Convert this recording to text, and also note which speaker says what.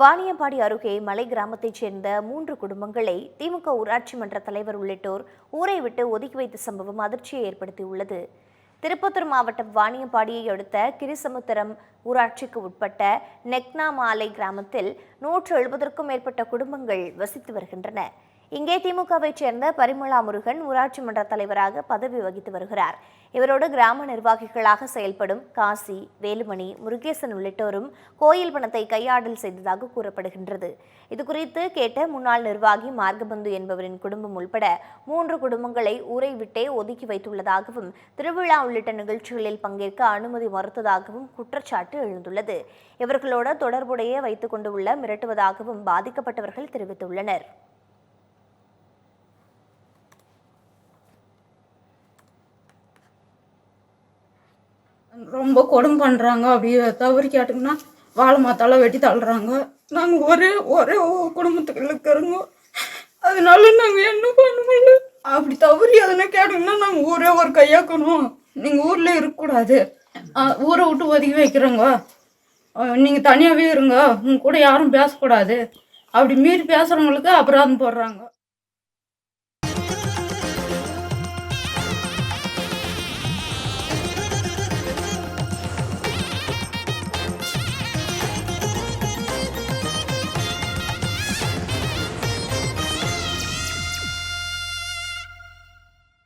Speaker 1: வாணியம்பாடி அருகே மலை கிராமத்தைச் சேர்ந்த மூன்று குடும்பங்களை திமுக ஊராட்சி மன்ற தலைவர் உள்ளிட்டோர் ஊரை விட்டு ஒதுக்கி வைத்த சம்பவம் அதிர்ச்சியை ஏற்படுத்தியுள்ளது. திருப்பத்தூர் மாவட்டம் வாணியம்பாடியை அடுத்த கிரிசமுத்திரம் ஊராட்சிக்கு உட்பட்ட நெக்னா மாலை கிராமத்தில் நூற்று எழுபதற்கும் மேற்பட்ட குடும்பங்கள் வசித்து வருகின்றன. இங்கே திமுகவைச் சேர்ந்த பரிமளா முருகன் ஊராட்சி மன்ற தலைவராக பதவி வகித்து வருகிறார். இவரோடு கிராம நிர்வாகிகளாக செயல்படும் காசி வேலுமணி முருகேசன் உள்ளிட்டோரும் கோயில் பணத்தை கையாடல் செய்ததாக கூறப்படுகின்றது. இதுகுறித்து கேட்ட முன்னாள் நிர்வாகி மார்கபந்து என்பவரின் குடும்பம் உள்பட மூன்று குடும்பங்களை ஊரை விட்டே ஒதுக்கி வைத்துள்ளதாகவும் திருவிழா உள்ளிட்ட நிகழ்ச்சிகளில் பங்கேற்க அனுமதி மறுத்ததாகவும் குற்றச்சாட்டு எழுந்துள்ளது. இவர்களோடு தொடர்புடைய வைத்துக் கொண்டுள்ள மிரட்டுவதாகவும் பாதிக்கப்பட்டவர்கள் தெரிவித்துள்ளனர்.
Speaker 2: ரொம்ப கொடும் பண்ணுறாங்க அப்படி தவறி கேட்டிங்கன்னா வாழை மாத்தாலாம் வெட்டி தள்ளுறாங்க. நாங்கள் ஒரே ஒரே குடும்பத்துக்குள்ள இருக்கிறோங்க. அதனால நாங்கள் என்ன பண்ண முடியல அப்படி தவறி எதுனா கேட்டிங்கன்னா நாங்கள் ஊரே ஒரு கையாக்கணும். நீங்கள் ஊரில் இருக்கக்கூடாது. ஊரை விட்டு ஒதுக்கி வைக்கிறோங்க. நீங்கள் தனியாகவே இருங்க. உங்க கூட யாரும் பேசக்கூடாது. அப்படி மீறி பேசுகிறவங்களுக்கு அபராதம் போடுறாங்க.